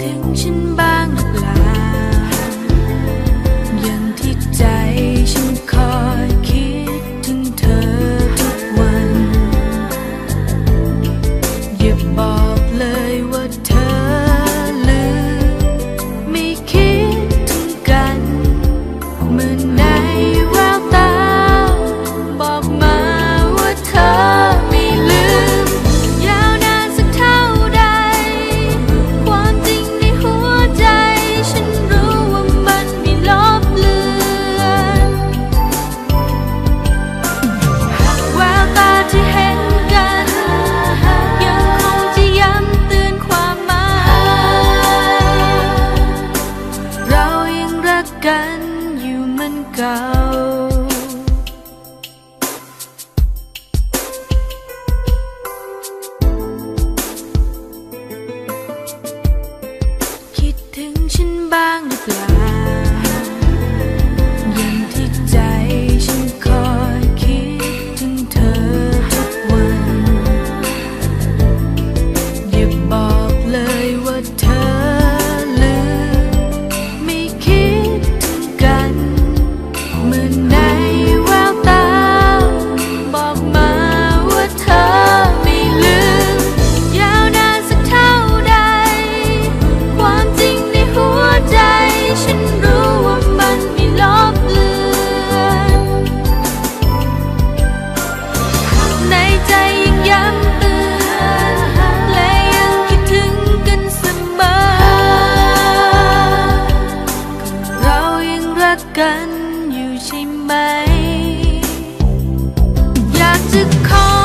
tiếng chim ba know. อยากจะขอ